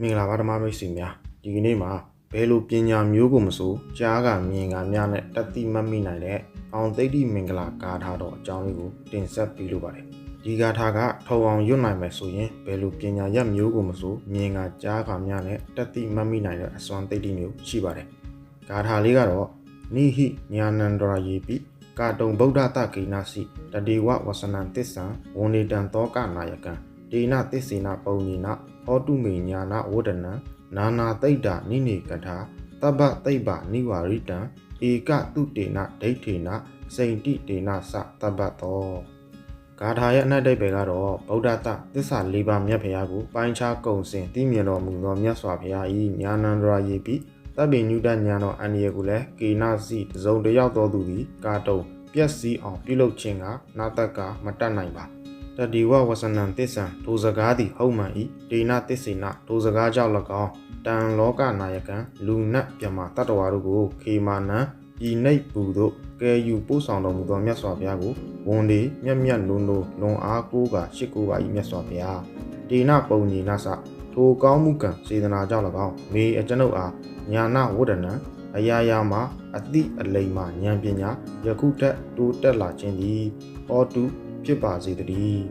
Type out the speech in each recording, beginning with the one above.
မင်္ဂလာပါဓမ္မမိတ်ဆွေများဒီကနေ့မှာဘယ်လိုပညာမျိုးကိုမဆိုကြားကမြင်ကများနဲ့တတိမတ်မိနိုင်တဲ့အောင်သိတိမင်္ဂလာဂါထာတော်အကြောင်းလေးကိုတင်ဆက်ပေးလိုပါတယ်ဒီဂါထာကထော်အောင်ရွတ်နိုင်မယ်ဆိုရင်ဘယ်လိုပညာရက်မျိုးကိုမဆိုမြင်ကကြားကများနဲ့တတိမတ်မိနိုင်တဲ့အစွမ်းသိတိမျိုးရှိပါတယ်ဂါထာလေးကတော့နိဟိညာနန္ဒရာယေပိကာတုံဗုဒ္ဓတကိနာစီတတိဝဝဆနံတစ္ဆံဝဏိတံသောကနာယကံဒေနသစ္စေနပုံညိန ဟောတုမေညာနဝဒနံနာနာသိဒ္ဓနိနေကထာတပ္ပသိဗ္ဗနိဝရိတံဧကတုတေနဒိဋ္ဌေနစိန်တိတေနသတပ္ပတောဂါထာရဲ့အနက်တိတ်ပဲကတော့ဗုဒ္ဓတသစ္စာ၄ပါးမြတ်ဖရာကိုပိုင်းခြားကုံစင်သိမြင်တော်မူသောမြတ်စွာဘုရား၏ညာနန္ဒရာယေပိတပ်ပိညုတညာတော်အန္တရာယ်ကိုလည်းကေနစီတစုံတစ်ယောက်တော်သူသည်ကာတုံပြက်စီးအောင်ပြုလုပ်ခြင်းကနာတက်ကမတတ်နိုင်ပါ တတိဝဝဆနံတစ္ဆံဒိုစကားသည်ဟုတ်မှန်၏ဒေနတစ္ဆေနဒိုစကားကြောင့်၎င်းတန်လောကနာယကံလူနတ်မြမတတ္တဝါတို့ကိုခေမာနံဤနှိပ်ပူတို့ကဲယူပို့ဆောင်တော်မူသောမြတ်စွာဘုရားကိုဝန်ဒီမြတ်မြတ်လုံးလုံးလွန်အားကိုးကရှ िख ိုးပါ၏မြတ်စွာဘုရားဒေနပုံညီနသထိုကောင်းမှုကံစေတနာကြောင့်၎င်းမေအကျွန်ုပ်အားညာနာဝဒနံအရာရာမှာအတိအလိမ္မာဉာဏ်ပညာယခုတက်တိုးတက်လာခြင်းသည်ဟောတု ဖြစ်ပါစေတည်း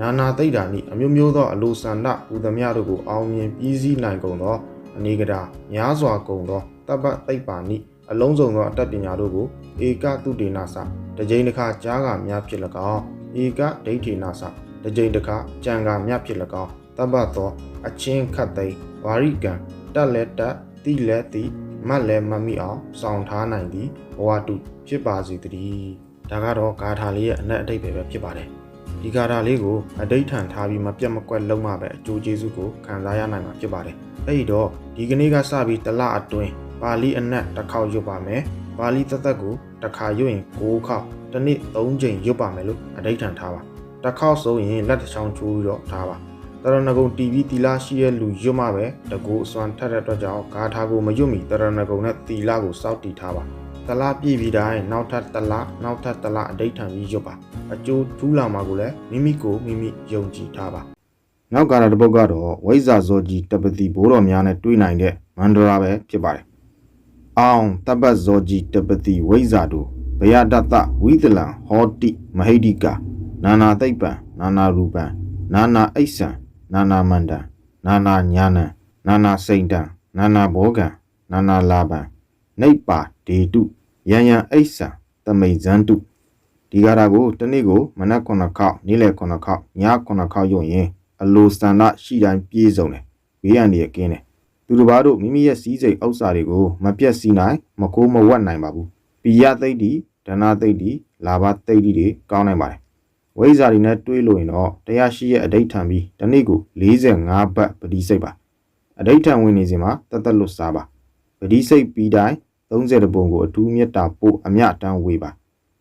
နာနာသိဒ္ဓာနိအမျိုးမျိုးသောအလိုဆန္ဒဟူသမျှတို့ကိုအောင်မြင်ပြီးစီးနိုင်ကုန်သောအနေကတာများစွာကုန်သောတပ္ပသိပ္ပါနိအလုံးစုံသောအတတ်ပညာတို့ကိုဧကတုတေနာစတစ်ကြိမ်တစ်ခါကြားကများဖြစ်၎င်းဧကဒိဋ္ဌိနာစတစ်ကြိမ်တစ်ခါကြံကများဖြစ်၎င်းတပ္ပသောအချင်းခတ်သိမ်းဝါရိကံတက်လက်တက်တိလက်တိမတ်လည်းမမိအောင်စောင့်ထားနိုင်သည်ဘဝတုဖြစ်ပါစေတည်း ဒါကတော့ဂါထာလေးရဲ့အနက်အတိတ်ပဲပဲဖြစ်ပါတယ်ဒီဂါထာလေးကိုအဋိဋ္ဌံထားပြီးမပြတ်မကွက်လုံးမှပဲအကျိုးကျေးဇူးကိုခံစားရနိုင်မှာဖြစ်ပါတယ်အဲ့ဒီတော့ဒီကနေ့ကစပြီးတစ်လအတွင်းပါဠိအနက်တစ်ခေါက်ရွတ်ပါမယ်ပါဠိသက်သက်ကိုတစ်ခါရွတ်ရင်6ခေါက်တစ်နေ့3ချိန်ရွတ်ပါမယ်လို့အဋိဋ္ဌံထားပါတစ်ခေါက်ဆိုရင်လက်တစ်ချောင်းချိုးပြီးတော့ထားပါတရဏဂုံ TV တီလာရှိရဲ့လူရွတ်မှပဲတကူအစွမ်းထက်တဲ့အတွက်ကြောင့်ဂါထာကိုမရွတ်မီတရဏဂုံနဲ့တီလာကိုစောက်တည်ထားပါ တလားပြည့်ပြီးတိုင်းနောက်ထပ်တလားနောက်ထပ်တလားအဋိဋ္ဌံကြီးရွတ်ပါအကျိုးထူးလာမှာကိုလည်းမိမိကိုမိမိယုံကြည်ထားပါနောက်ကာလတစ်ပုတ်ကတော့ဝိဇ္ဇာဇောကြီးတပတိဘိုးတော်များနဲ့တွေ့နိုင်တဲ့မန္တရာပဲဖြစ်ပါတယ်အောင်တပ္ပဇောကြီးတပတိဝိဇ္ဇာတို့ဘယတတဝိသလံဟောတိမဟိတိကာနာနာသိပ္ပံနာနာရူပံနာနာအိဆံနာနာမန္တံနာနာညာနံနာနာစိန်တံနာနာဘောကံနာနာလာပံနိဗ္ဗာဒေတု ယံယံအိဆံတမိဇန္တုဒီကားတာကိုတနေ့ကိုမနက်9ခေါက်နေ့လယ်9ခေါက်ည9ခေါက်ရုံရင်အလိုစန္ဒရှိတိုင်းပြည့်စုံတယ်ဘေးရန်တွေကင်းတယ်သူတစ်ပါးတို့မိမိရဲ့စည်းစိမ်ဥစ္စာတွေကိုမပြတ်စီနိုင်မကိုးမဝတ်နိုင်ပါဘူးပိယသိတ္တိဒနာသိတ္တိလာဘသိတ္တိတွေကောင်းနိုင်ပါတယ်ဝိဇ္ဇာတွေနဲ့တွေးလို့ရင်တော့တရားရှိရဲ့အဋိဋ္ဌံပြီးတနေ့ကို45ဘတ်ပတိစိတ်ပါအဋိဋ္ဌံဝင်နေစဉ်မှာတသက်လွတ်စားပါပတိစိတ်ပြီးတိုင်း 30ပုံကိုအထူးမေတ္တာပို့အမြတမ်းဝေပါ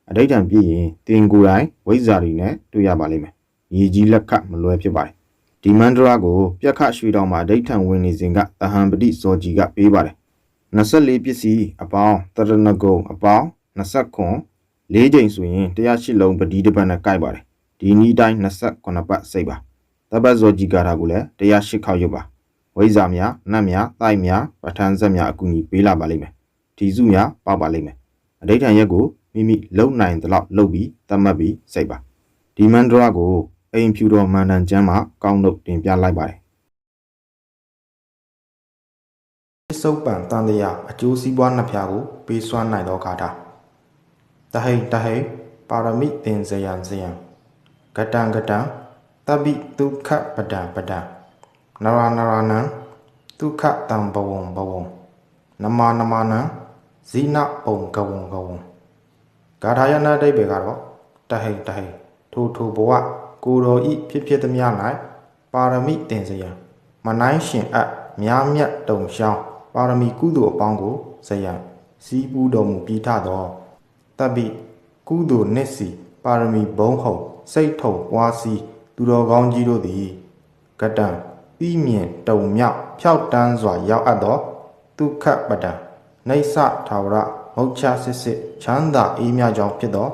အဋိဋ္ဌံပြည့်ရင်တင်ကိုယ်တိုင်ဝိဇ္ဇာတွေနဲ့တွေ့ရပါလိမ့်မယ်ညီကြီးလက်ခတ်မလွယ်ဖြစ်ပါတယ်ဒီမန္တရာကိုပြက်ခရွှေတောင်မှာအဋိဋ္ဌံဝင်နေစဉ်ကတဟံပတိဇောကြီးကပေးပါတယ်24ပစ္စည်းအပေါင်းတရဏဂုံအပေါင်း29၄ချိန်ဆိုရင်108လုံးပတိတစ်ပတ်နဲ့ကိုက်ပါတယ်ဒီနီးတိုင်း29ပတ်စိတ်ပါတပတ်ဇောကြီးကာတာကိုလည်း108ခေါက်ရုပ်ပါဝိဇ္ဇာများနတ်များတိုက်များပဋ္ဌာန်းဆက်များအကူအညီပေးလာပါလိမ့်မယ် ဒီစုများပေါက်ပါလိမ့်မယ်အဋိဋ္ဌံရက်ကိုမိမိလုံနိုင်သလောက်လုပ်ပြီးတတ်မှတ်ပြီးစိတ်ပါဒီမန္တရာကိုအိမ်ဖြူတော်မန္တန်ကျမ်းမှာကောင်းတော့တင်ပြလိုက်ပါတယ်စုပ်ပံတန်တရားအကျိုးစီးပွားနှစ်ဖြာကိုပေးစွမ်းနိုင်သောဂါထာတဟိတဟိပါရမိတင်ဇယံဇယံကတံကတံတပိဒုက္ခပဒံပဒံနရနရနံဒုက္ခတံဘဝံဘဝံနမနမနံ ဇိနပုံကဝံကဝံဂါထာယနာတိတ်ပဲကတော့တဟိတဟိထိုထိုဘဝကိုတော်ဤဖြစ်ဖြစ်သမျှ၌ပါရမိတင်စယံမနိုင်ရှင်အပ်များမြတ်တုံရှောင်းပါရမီကုသိုလ်အပေါင်းကိုဇယံစီးပူးတော်မူပြီးထသောတပိကုသိုလ်နှစ်စီပါရမီဘုံဟုံစိတ်ထုံပွားစီသူတော်ကောင်းကြီးတို့သည်ကတံပြီးမြင်တုံမြောက်ဖြောက်တန်းစွာရောက်အပ်သောဒုက္ခပဒံ နေဆထာဝရမုတ်ချစစ်စစ်ချမ်းသာအေးမြကြောင်းဖြစ်သော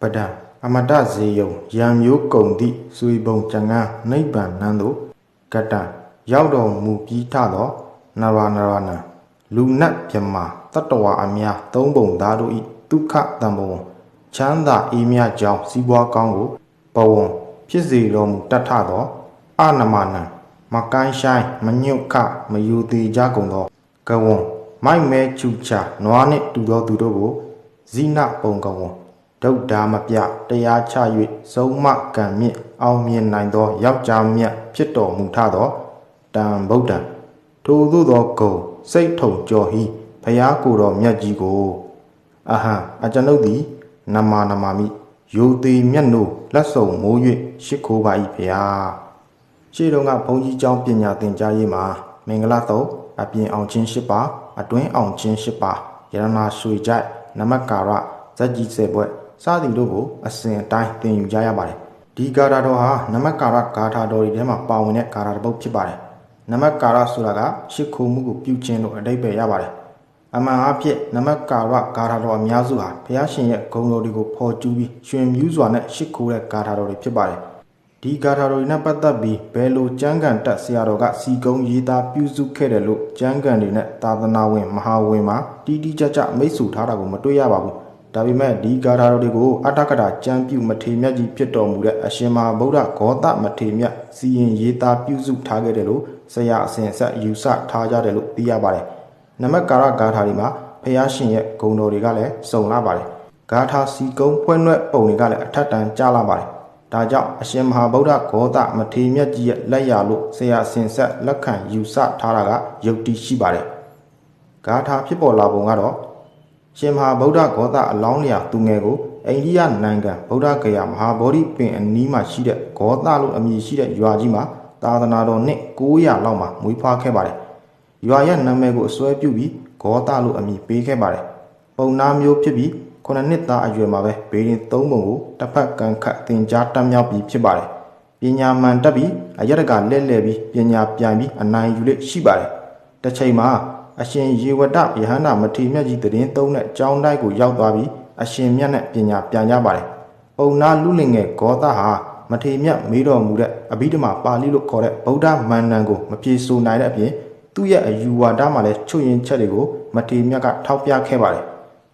ပဒံအမတဇေယုံရံမျိုးကုံသည့်စွေပုံကျငန်းနိဗ္ဗာန်နန်းသို့ကတံရောက်တော်မူပြီးထသောနရနရနံလူနတ်မြမာတတ္တဝါအများသုံးပုံသားတို့ဤဒုက္ခတံဘဝံချမ်းသာအေးမြကြောင်းစီးပွားကောင်းကိုဘဝံဖြစ်စေတော်မူတတ်ထသောအနမနံမကိုင်းဆိုင်မညွတ်ခမယူသေးကြကုန်သောကဝံ မိုက်မဲချူချာနွားနှင့်တူသောသူတို့ကိုဇိနပုံကဝံဒုဒ္ဒါမပြတရားချ၍ဆုံးမကံမြင့်အောင်မြင်နိုင်သောယောက်ျားမြတ်ဖြစ်တော်မူထသောတံဗုဒ္ဓံထိုသို့သောဂုံစိတ်ထုံကြော်ဟီဖျားကိုယ်တော်မြတ်ကြီးကိုအဟံအကျွန်ုပ်သည်နမနမမိယိုသေးမြတ်နို့လက်စုံမိုး၍ရှ िख ိုးပါ၏ဖျားရှေ့တုန်းကဘုန်းကြီးကျောင်းပညာသင်ကြားရေးမှာမင်္ဂလာတော့အပြင်အောင်ချင်း၈ပါး အတွင်းအောင်ချင်း၈ပါးယရနာရွှေကြိုက်နမကာရဇက်ကြီးစေပွဲစသည်တို့ကိုအစဉ်အတိုင်းသင်ယူကြရပါတယ်ဒီဂါထာတော်ဟာနမကာရဂါထာတော်တွေထဲမှာပါဝင်တဲ့ဂါထာတစ်ပုဒ်ဖြစ်ပါတယ်နမကာရဆိုတာကရှ िख ိုးမှုကိုပြုခြင်းလို့အဓိပ္ပာယ်ရပါတယ်အမှန်အဖြစ်နမကာရဂါထာတော်အများစုဟာဘုရားရှင်ရဲ့ဂုဏ်တော်တွေကိုဖော်ကျူးပြီးရှင်မြူးစွာနဲ့ရှ िख ိုးတဲ့ဂါထာတော်တွေဖြစ်ပါတယ် ဒီဂါထာတော်တွေနဲ့ပတ်သက်ပြီးဘယ်လိုကျမ်းဂန်တက်ဆရာတော်ကစီကုံးရေးသားပြုစုခဲ့တယ်လို့ကျမ်းဂန်တွေနဲ့သာသနာဝင်မဟာဝင်မှာတီးတီးကြကြမိတ်ဆွထားတာကိုမတွေ့ရပါဘူးဒါပေမဲ့ဒီဂါထာတော်တွေကိုအတ္တကတာကျမ်းပြုမထေမြတ်ကြီးဖြစ်တော်မူတဲ့အရှင်မဟာဗုဒ္ဓဂေါသမထေမြတ်စီရင်ရေးသားပြုစုထားခဲ့တယ်လို့ဆရာအစဉ်အဆက်ယူဆထားကြတယ်လို့သိရပါတယ်နမကာရဂါထာတွေမှာဖះရှင်ရဲ့ဂုဏ်တော်တွေကလည်းစုံလာပါတယ်ဂါထာစီကုံဖွင့်ရွက်ပုံတွေကလည်းအထက်တန်းကြားလာပါတယ် ဒါကြောင့်အရှင်မဟာဗုဒ္ဓဂေါသမထေမြတ်ကြီးရဲ့လက်ရလို့ဆရာအစဉ်ဆက်လက်ခံယူဆထားတာကယုတ်တိရှိပါတယ်ဂါထာဖြစ်ပေါ်လာပုံကတော့ရှင်မဟာဗုဒ္ဓဂေါသအလောင်းလျာသူငယ်ကိုအိန္ဒိယနိုင်ငံဗုဒ္ဓဂယာမဟာဗောဓိပင်အနီးမှာရှိတဲ့ဂေါသလို့အမည်ရှိတဲ့ရွာကြီးမှာသာသနာတော်နှစ်900လောက်မှာမွေးဖွားခဲ့ပါတယ်။ရွာရဲ့နာမည်ကိုအစွဲပြုပြီးဂေါသလို့အမည်ပေးခဲ့ပါတယ်။ပုံနာမျိုးဖြစ်ပြီး 9နှစ်သားအရွယ်မှာပဲဘေးရင်သုံးပုံကိုတစ်ဖက်ကန်ခတ်သင်ကြားတက်မြောက်ပြီးဖြစ်ပါတယ်။ပညာမှန်တက်ပြီးအရတကလဲ့လဲ့ပြီးပညာပြန်ပြီးအနိုင်ယူလေရှိပါတယ်။တစ်ချိန်မှာအရှင်ရေဝတ္တယဟန္တာမထေမြတ်ကြီးတည်င်းသုံးတဲ့ကျောင်းတိုက်ကိုရောက်သွားပြီးအရှင်မြတ်နဲ့ပညာပြန်ကြပါတယ်။ပုံနာလူလင်ငယ်ဂေါသဟာမထေမြတ်မေးတော်မူတဲ့အဘိဓမ္မာပါဠိလို့ခေါ်တဲ့ဗုဒ္ဓမန္တန်ကိုမပြေဆိုနိုင်တဲ့အပြင်သူ့ရဲ့အယူဝါဒမှာလည်းချွတ်ရင်ချက်တွေကိုမထေမြတ်ကထောက်ပြခဲ့ပါတယ်။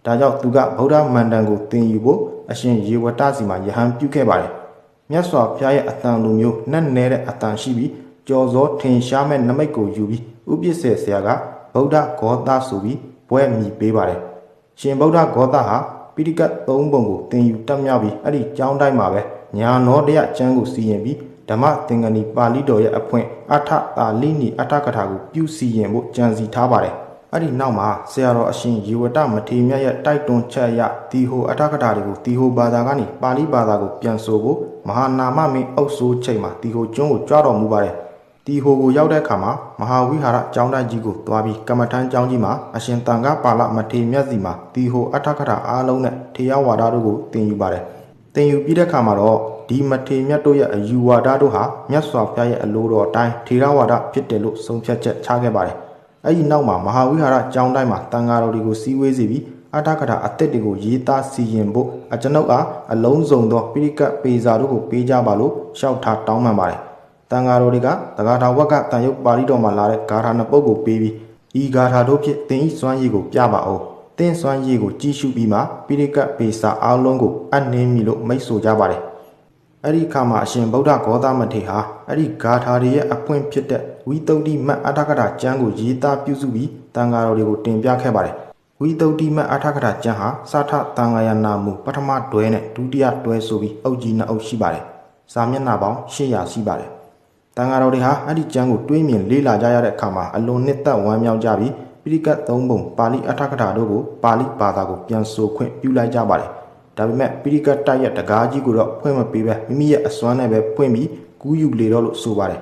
ဒါကြောင့်သူကဗုဒ္ဓမန္တန်ကိုသင်ယူဖို့အရှင်ရေဝတ္တစီမှာယဟန်ပြုခဲ့ပါတယ်။မြတ်စွာဘုရားရဲ့အတန်လိုမျိုးနှက်နဲတဲ့အတန်ရှိပြီးကြော်စောထင်ရှားမဲ့နမိတ်ကိုယူပြီးဥပစ္စေဆရာကဗုဒ္ဓဂေါသဆိုပြီးပွဲမြည်ပေးပါတယ်။ရှင်ဗုဒ္ဓဂေါသဟာပိဋကတ်၃ပုံကိုသင်ယူတက်မြောက်ပြီးအဲ့ဒီကျောင်းတိုင်းမှာပဲညာနောတရကျမ်းကိုစီရင်ပြီးဓမ္မသင်္ကနီပါဠိတော်ရဲ့အဖွင့်အထတာလိနီအထကထာကိုပြုစီရင်ဖို့ကြံစီထားပါတယ်။ အဲ့ဒီနောက်မှာဆရာတော်အရှင်ယေဝတမထေမြတ်ရဲ့တိုက်တွန်းချက်အရတီဟိုအထကထာတွေကိုတီဟိုဘာသာကနေပါဠိဘာသာကိုပြန်ဆိုဖို့မဟာနာမမင်းအုပ်စိုးချိန်မှာတီဟိုကျွန်းကိုကြွတော်မူပါတယ်။တီဟိုကိုရောက်တဲ့အခါမှာမဟာဝိဟာရကျောင်းတိုက်ကြီးကိုသွားပြီးကမ္မထမ်းကျောင်းကြီးမှာအရှင်တန်ခါပါဠမထေမြတ်စီမှာတီဟိုအထကထာအားလုံးနဲ့ထေရဝါဒတို့ကိုသင်ယူပါတယ်။သင်ယူပြီးတဲ့အခါမှာတော့ဒီမထေမြတ်တို့ရဲ့အယူဝါဒတို့ဟာမြတ်စွာဘုရားရဲ့အလိုတော်အတိုင်းထေရဝါဒဖြစ်တယ်လို့ဆုံးဖြတ်ချက်ချခဲ့ပါတယ်။ အဲဒီနောက်မှာမဟာဝိဟာရကျောင်းတိုင်းမှာတန်ဃာတော်တွေကိုစီဝေးစီပြီးအထကထာအသက်တွေကိုရေးသားစီရင်ဖို့အကျွန်ုပ်အားအလုံးစုံသောပိဋကတ်ပေစာတို့ကိုပေးကြပါလို့ရှောက်ထားတောင်းပန်ပါတယ်။တန်ဃာတော်တွေကတဂါထာဝက်ကတန်ရုပ်ပါဠိတော်မှာလာတဲ့ဂါထာနှစ်ပုဒ်ကိုပေးပြီးဤဂါထာတို့ဖြင့်သင်ဤစွမ်းရည်ကိုပြပါအောင်။သင်စွမ်းရည်ကိုကြီးစုပြီးမှပိဋကတ်ပေစာအားလုံးကိုအနှင်းမိလို့မိတ်ဆိုကြပါတယ်။အဲ့ဒီအခါမှာအရှင်ဗုဒ္ဓဂေါသမထေဟာအဲ့ဒီဂါထာတွေရဲ့အပွင့်ဖြစ်တဲ့ ဝိသုဒ္ဓိမတ်အထာကထာကျမ်းကိုရေးသားပြုစုပြီးတန်ဃာတော်တွေကိုတင်ပြခဲ့ပါတယ်ဝိသုဒ္ဓိမတ်အထာကထာကျမ်းဟာစာထတန်ဃာယနာမူပထမတွဲနဲ့ဒုတိယတွဲဆိုပြီးအုပ်ကြီးနှစ်အုပ်ရှိပါတယ်စာမျက်နှာပေါင်း800ရှိပါတယ်တန်ဃာတော်တွေဟာအဲ့ဒီကျမ်းကိုတွေးမြင်လေ့လာကြရတဲ့အခါမှာအလွန်နှစ်သက်ဝမ်းမြောက်ကြပြီးပိဋကတ်သုံးပုံပါဠိအထာကထာတို့ကိုပါဠိဘာသာကိုပြန်ဆိုခွင့်ပြုလိုက်ကြပါတယ်ဒါပေမဲ့ပိရိကတ်တိုက်ရဲ့တကားကြီးကိုတော့ဖွင့်မပေးပဲမိမိရဲ့အစွမ်းနဲ့ပဲဖွင့်ပြီးကူးယူလေတော့လို့ဆိုပါတယ်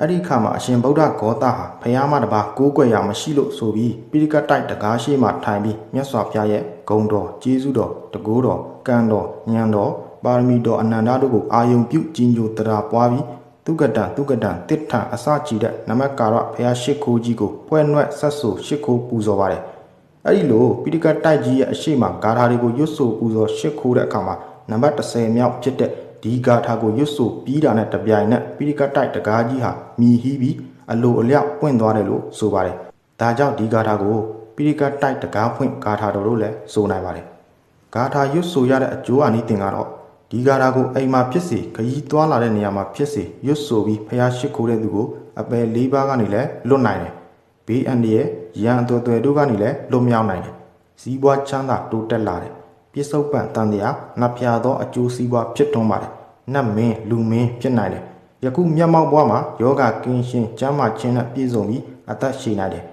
အဲ့ဒီအခါမှာအရှင်ဗုဒ္ဓဂေါတဟာဖယားမတပါကိုးကွယ်ရမရှိလို့ဆိုပြီးပိရိကတ်တိုက်တကားရှိမှထိုင်ပြီးမြတ်စွာဘုရားရဲ့ဂုံတော်ကျေးဇူးတော်တကိုးတော်ကံတော်ဉာဏ်တော်ပါရမီတော်အနန္တတို့ကိုအာယုံပြုကြီးညိုတရာပွားပြီးသူကတံသူကတံတစ်ထံအစကြည်တဲ့နမကာရဘုရားရှိခိုးကြီးကိုဖွဲ့နှွက်ဆက်ဆူရှိခိုးပူဇော်ပါတယ်အဲ့ဒီလိုပိဋကတ်တိုက်ကြီးရဲ့အရှိမဂါထာတွေကိုရွတ်ဆိုပူဇော်ရှစ်ခိုးတဲ့အခါမှာနံပါတ်30မြောက်ဖြစ်တဲ့ ဒီဂါထာကိုရွတ်ဆိုပြီးတာနဲ့တပြိုင်နက်ပိဋကတ်တိုက်တကားကြီးဟာမြည်ဟီးပြီးအလိုအလျောက်ပွင့်သွားတယ်လို့ဆိုပါတယ်ဒါကြောင့်ဒီဂါထာကိုပိရိကတိုက်တကားဖွင့်ဂါထာတော်လို့လည်းဆိုနိုင်ပါတယ်ဂါထာရွတ်ဆိုရတဲ့အကျိုးအနည်းတင်ကတော့ဒီဂါထာကိုအိမ်မှာဖြစ်စေခရီးသွားလာတဲ့နေရာမှာဖြစ်စေရွတ်ဆိုပြီးဖျားရှိခိုးတဲ့သူကိုအပယ်၄ပါးကနေလည်းလွတ်နိုင်တယ်ဘေးအန္တရာယ်ရန်အသွယ်သွယ်တို့ကနေလည်းလွတ်မြောက်နိုင်တယ်စည်းပွားချမ်းသာတိုးတက်လာတယ် ပြစ္ဆုတ်ပံတန်တရားနှပြသောအကျိုးစီးပွားဖြစ်ထွန်းပါတယ်နတ်မင်းလူမင်းဖြစ်နိုင်တယ်ယခုမျက်မှောက်ဘဝမှာယောဂကင်းရှင်းကျမ်းမာခြင်းနဲ့ပြည့်စုံပြီးအသက်ရှင်နိုင်တယ်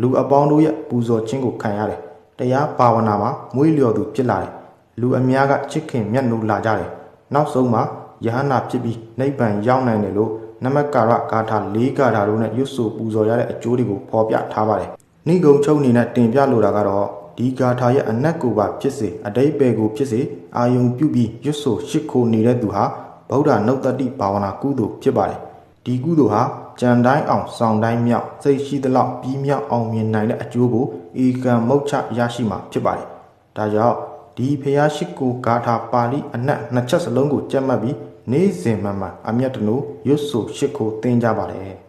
လူအပေါင်းတို့ရဲ့ပူဇော်ခြင်းကိုခံရတယ်တရားဘာဝနာမှာမွေးလျော်သူဖြစ်လာတယ်လူအများကချစ်ခင်မြတ်နိုးလာကြတယ်နောက်ဆုံးမှာယဟနာဖြစ်ပြီးနိဗ္ဗာန်ရောက်နိုင်တယ်လို့နမကာရဂါထာ၄ဂါထာတို့နဲ့ရွတ်ဆိုပူဇော်ရတဲ့အကျိုးတွေကိုဖော်ပြထားပါတယ်။နိဂုံချုပ်အနေနဲ့တင်ပြလိုတာကတော့ ဒီဂါထာရဲ့အနက်ကိုပါဖြစ်စေအတိတ်ပဲကိုဖြစ်စေအာယုံပြုပြီးရွတ်ဆိုရှ िख ိုနေတဲ့သူဟာဗုဒ္ဓနုတ္တတိဘာဝနာကုသိုလ်ဖြစ်ပါတယ်။ဒီကုသိုလ်ဟာကြံတိုင်းအောင်စောင်းတိုင်းမြောက်စိတ်ရှိသလောက်ပြီးမြောက်အောင်မြင်နိုင်တဲ့အကျိုးကိုဧကံမုတ်ချရရှိမှာဖြစ်ပါတယ်။ဒါကြောင့်ဒီဖျားရှိကိုဂါထာပါဠိအနက်နှစ်ချက်စလုံးကိုကြက်မှတ်ပြီးနေ့စဉ်မှန်မှန်အမျက်တနုရွတ်ဆိုရှ िख ိုသင်ကြပါတယ်။